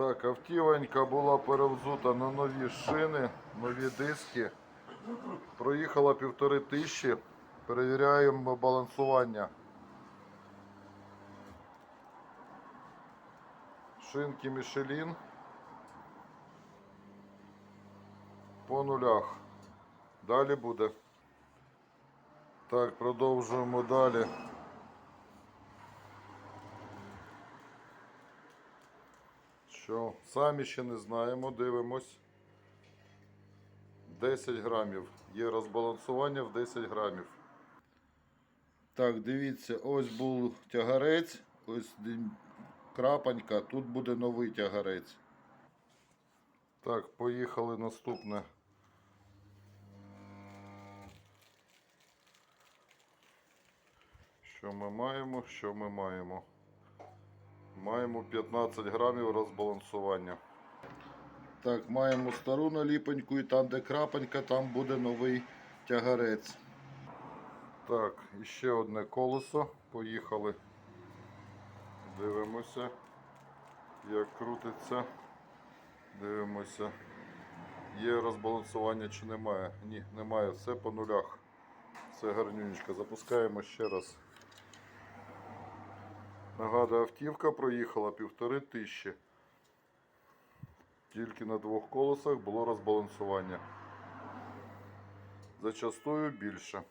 Так, автівонька була перевзута на нові шини, нові диски. Проїхала півтори тисячі. Перевіряємо балансування. Шинки Мішелін. По нулях. Далі буде. Так, продовжуємо далі. Що? Самі ще не знаємо, дивимось. 10 грамів. Є розбалансування в 10 грамів. Так, дивіться, ось був тягарець, ось крапанька, тут буде новий тягарець. Так, поїхали наступне. Що ми маємо? Що ми маємо? Маємо 15 грамів розбалансування. Так, маємо стару наліпоньку і там, де крапонька, там буде новий тягарець. Так, і ще одне колесо. Поїхали. Дивимося, як крутиться. Дивимося. Є розбалансування чи немає? Ні, немає. Все по нулях. Все гарнюнечко. Запускаємо ще раз. Нагадую, автівка проїхала півтори тисячі. Тільки на двох колесах було розбалансування. Зачастую більше.